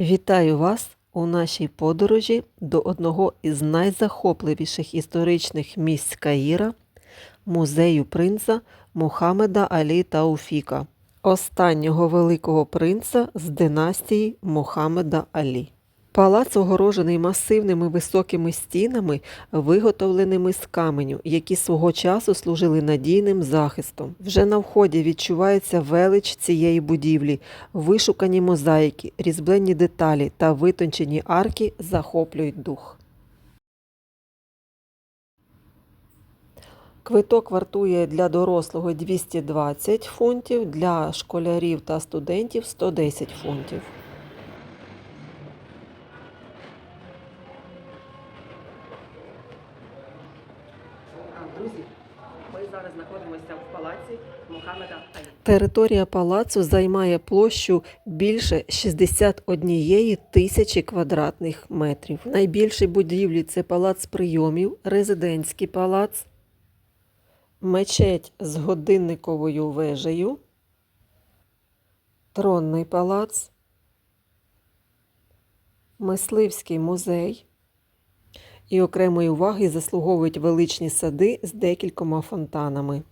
Вітаю вас у нашій подорожі до одного із найзахопливіших історичних місць Каїра музею принца Мухаммеда Алі Тауфіка, останнього великого принца з династії Мухаммеда Алі. Палац огорожений масивними високими стінами, виготовленими з каменю, які свого часу служили надійним захистом. Вже на вході відчувається велич цієї будівлі, вишукані мозаїки, різьблені деталі та витончені арки захоплюють дух. Квиток вартує для дорослого 220 фунтів, для школярів та студентів 110 фунтів. А, Друзі, ми зараз знаходимося в палаці Мухаммеда Алі. Територія палацу займає площу більше 61 тисячі квадратних метрів. Найбільші будівлі це палац прийомів, резидентський палац, мечеть з годинниковою вежею, тронний палац, мисливський музей. І окремої уваги заслуговують величні сади з декількома фонтанами.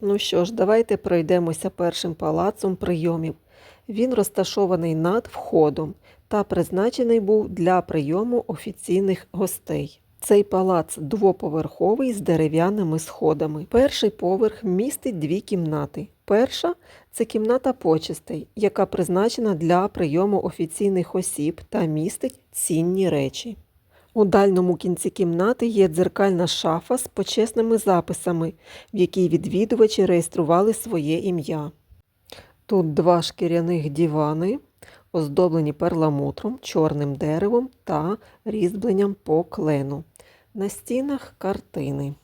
Ну що ж, давайте пройдемося першим палацом прийомів. Він розташований над входом та призначений був для прийому офіційних гостей. Цей палац двоповерховий з дерев'яними сходами. Перший поверх містить дві кімнати. Перша це кімната почестей, яка призначена для прийому офіційних осіб та містить цінні речі. У дальньому кінці кімнати є дзеркальна шафа з почесними записами, в якій відвідувачі реєстрували своє ім'я. Тут два шкіряних дивани, оздоблені перламутром, чорним деревом та різьбленням по клену. На стінах картини.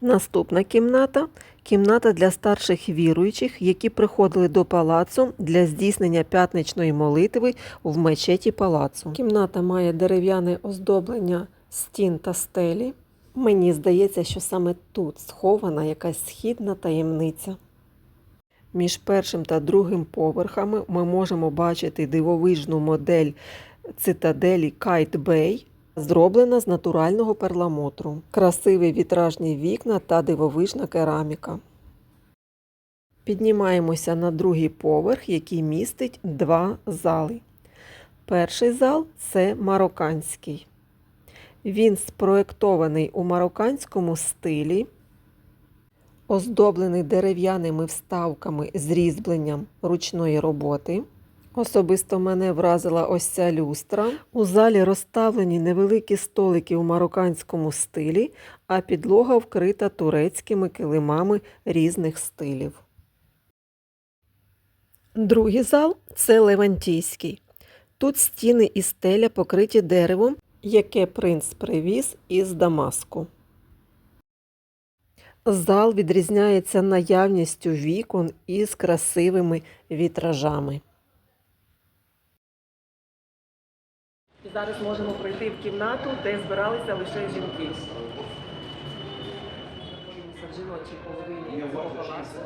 Наступна кімната кімната для старших віруючих, які приходили до палацу для здійснення п'ятничної молитви в мечеті палацу. Кімната має дерев'яне оздоблення стін та стелі. Мені здається, що саме тут схована якась східна таємниця. Між першим та другим поверхами ми можемо бачити дивовижну модель цитаделі Кайт Бей, зроблена з натурального перламутру, красиві вітражні вікна та дивовижна кераміка. Піднімаємося на другий поверх, який містить два зали. Перший зал це марокканський. Він спроєктований у марокканському стилі, оздоблений дерев'яними вставками з різьбленням ручної роботи. Особисто мене вразила ось ця люстра. У залі розставлені невеликі столики у марокканському стилі, а підлога вкрита турецькими килимами різних стилів. Другий зал це Левантійський. Тут стіни і стеля покриті деревом, яке принц привіз із Дамаску. Зал відрізняється наявністю вікон із красивими вітражами. Зараз можемо пройти в кімнату, де збиралися лише жінки. В жіночій половині цього палацу.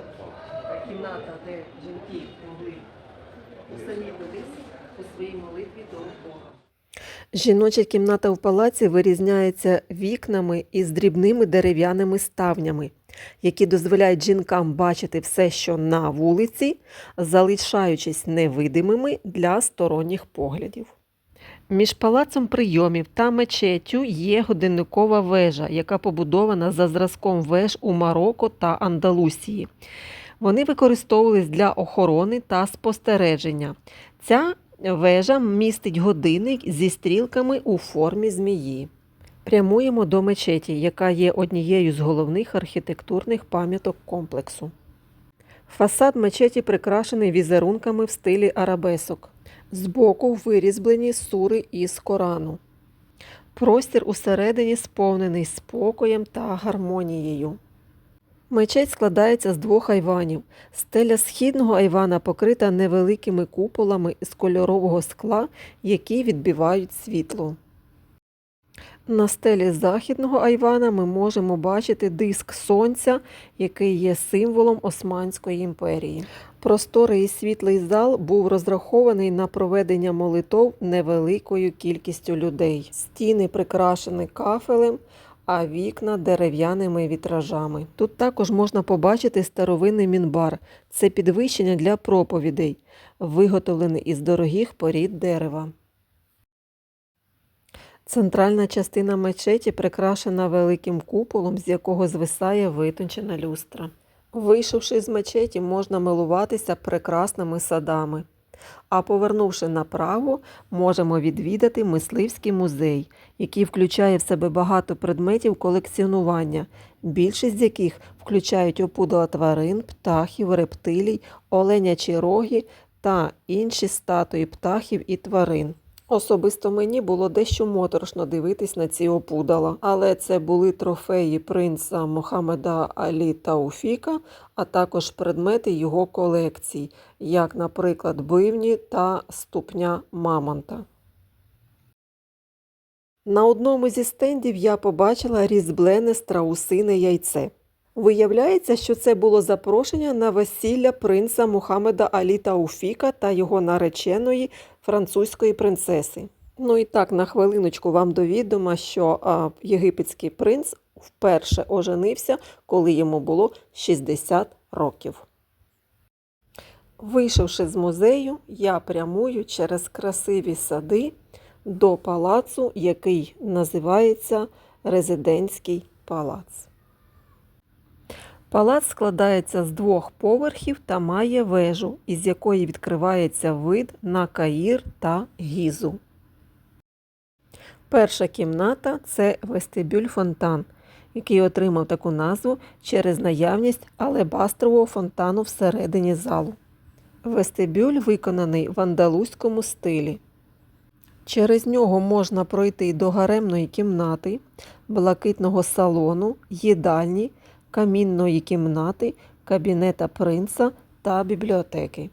Кімната, де жінки могли усамітнитись у своїй молитві до Бога. Жіноча кімната в палаці вирізняється вікнами із дрібними дерев'яними ставнями, які дозволяють жінкам бачити все, що на вулиці, залишаючись невидимими для сторонніх поглядів. Між палацом прийомів та мечеттю є годинникова вежа, яка побудована за зразком веж у Марокко та Андалусії. Вони використовувались для охорони та спостереження. Ця вежа містить годинник зі стрілками у формі змії. Прямуємо до мечеті, яка є однією з головних архітектурних пам'яток комплексу. Фасад мечеті прикрашений візерунками в стилі арабесок. Збоку вирізблені сури із Корану. Простір усередині сповнений спокоєм та гармонією. Мечеть складається з двох айванів. Стеля східного айвана покрита невеликими куполами з кольорового скла, які відбивають світло. На стелі західного айвана ми можемо бачити диск сонця, який є символом Османської імперії. Просторий і світлий зал був розрахований на проведення молитов невеликою кількістю людей. Стіни прикрашені кафелем, а вікна дерев'яними вітражами. Тут також можна побачити старовинний мінбар. Це підвищення для проповідей, виготовлений із дорогих порід дерева. Центральна частина мечеті прикрашена великим куполом, з якого звисає витончена люстра. Вийшовши з мечеті, можна милуватися прекрасними садами. А повернувши направо, можемо відвідати мисливський музей, який включає в себе багато предметів колекціонування, більшість з яких включають опудала тварин, птахів, рептилій, оленячі роги та інші статуї птахів і тварин. Особисто мені було дещо моторошно дивитись на ці опудала, але це були трофеї принца Мохамеда Алі Тауфіка, а також предмети його колекцій, як, наприклад, бивні та ступня мамонта. На одному зі стендів я побачила різьблене страусине яйце. Виявляється, що це було запрошення на весілля принца Мухаммеда Алі Тауфіка та його нареченої французької принцеси. Ну і так, на хвилиночку вам довідомо, що а, єгипетський принц вперше оженився, коли йому було 60 років. Вийшовши з музею, я прямую через красиві сади до палацу, який називається Резидентський палац. Палац складається з двох поверхів та має вежу, із якої відкривається вид на Каїр та Гізу. Перша кімната це вестибюль фонтан, який отримав таку назву через наявність алебастрового фонтану всередині залу. Вестибюль виконаний в андалузькому стилі. Через нього можна пройти до гаремної кімнати, блакитного салону, їдальні, камінної кімнати, кабінета принца та бібліотеки.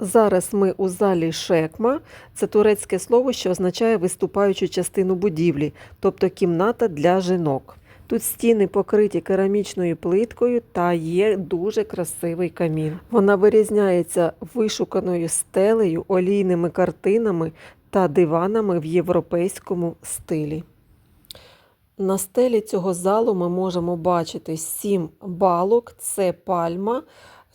Зараз ми у залі шекма. Це турецьке слово, що означає виступаючу частину будівлі, тобто кімната для жінок. Тут стіни покриті керамічною плиткою та є дуже красивий камін. Вона вирізняється вишуканою стелею, олійними картинами та диванами в європейському стилі. На стелі цього залу ми можемо бачити сім балок, це пальма.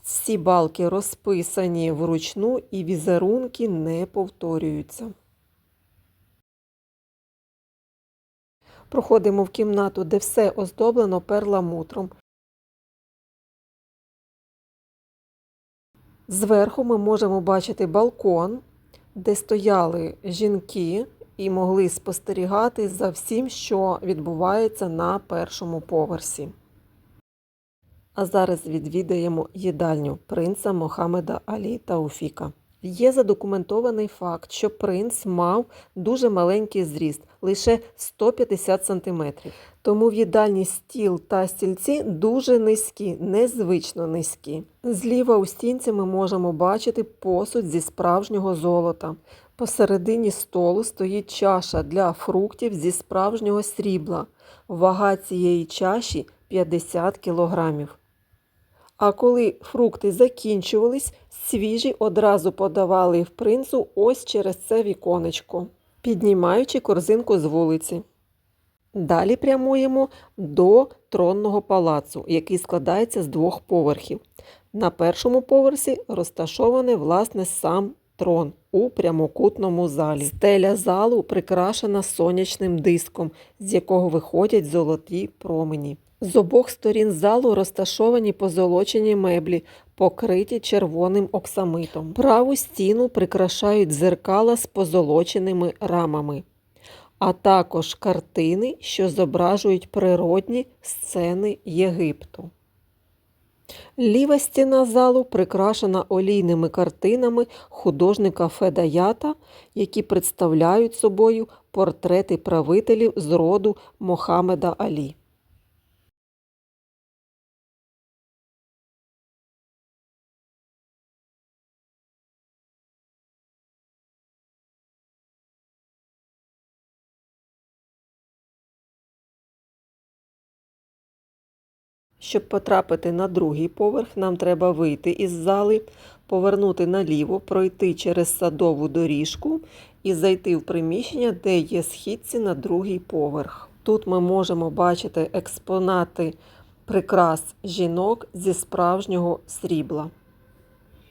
Ці балки розписані вручну і візерунки не повторюються. Проходимо в кімнату, де все оздоблено перламутром. Зверху ми можемо бачити балкон, де стояли жінки і могли спостерігати за всім, що відбувається на першому поверсі. А зараз відвідаємо їдальню принца Мохамеда Алі Тауфіка. Є задокументований факт, що принц мав дуже маленький зріст, лише 150 см. Тому в їдальні стіл та стільці дуже низькі, незвично низькі. Зліва у стінці ми можемо бачити посуд зі справжнього золота. Посередині столу стоїть чаша для фруктів зі справжнього срібла. Вага цієї чаші 50 кілограмів. А коли фрукти закінчувались, свіжі одразу подавали в принцу ось через це віконечко, піднімаючи корзинку з вулиці. Далі прямуємо до тронного палацу, який складається з двох поверхів. На першому поверсі розташований власне сам трон у прямокутному залі. Стеля залу прикрашена сонячним диском, з якого виходять золоті промені. З обох сторін залу розташовані позолочені меблі, покриті червоним оксамитом. Праву стіну прикрашають дзеркала з позолоченими рамами, а також картини, що зображують природні сцени Єгипту. Ліва стіна залу прикрашена олійними картинами художника Федаята, які представляють собою портрети правителів з роду Мохамеда Алі. Щоб потрапити на другий поверх, нам треба вийти із зали, повернути наліво, пройти через садову доріжку і зайти в приміщення, де є східці на другий поверх. Тут ми можемо бачити експонати прикрас жінок зі справжнього срібла.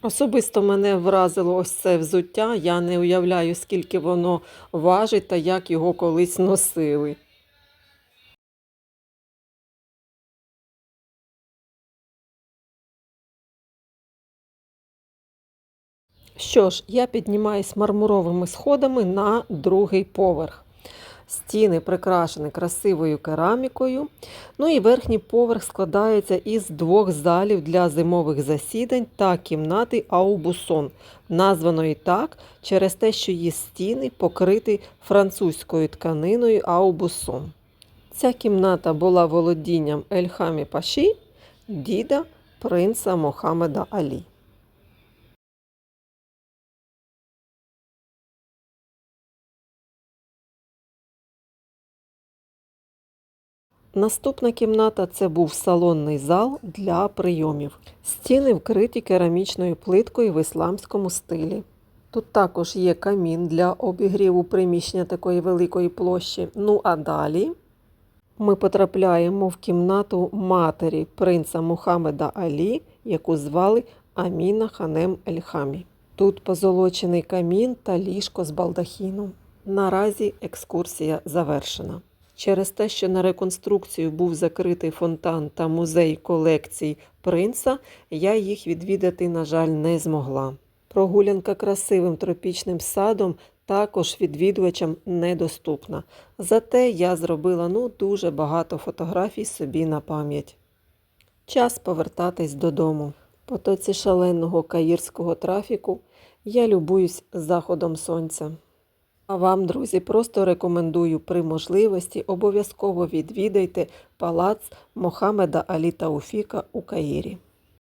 Особисто мене вразило ось це взуття. Я не уявляю, скільки воно важить та як його колись носили. Що ж, я піднімаюсь мармуровими сходами на другий поверх. Стіни прикрашені красивою керамікою. Ну і верхній поверх складається із двох залів для зимових засідань та кімнати Аубусон, названої так через те, що її стіни покриті французькою тканиною Аубусон. Ця кімната була володінням Ельхамі Паші, діда принца Мохамеда Алі. Наступна кімната це був салонний зал для прийомів. Стіни вкриті керамічною плиткою в ісламському стилі. Тут також є камін для обігріву приміщення такої великої площі. Ну а далі ми потрапляємо в кімнату матері принца Мухаммеда Алі, яку звали Аміна Ханем Ельхамі. Тут позолочений камін та ліжко з балдахіном. Наразі екскурсія завершена. Через те, що на реконструкцію був закритий фонтан та музей колекцій принца, я їх відвідати, на жаль, не змогла. Прогулянка красивим тропічним садом також відвідувачам недоступна. Зате я зробила ну дуже багато фотографій собі на пам'ять. Час повертатись додому. В потоці шаленого каїрського трафіку я любуюсь заходом сонця. А вам, друзі, просто рекомендую при можливості обов'язково відвідайте палац Мохамеда Алі Тауфіка у Каїрі.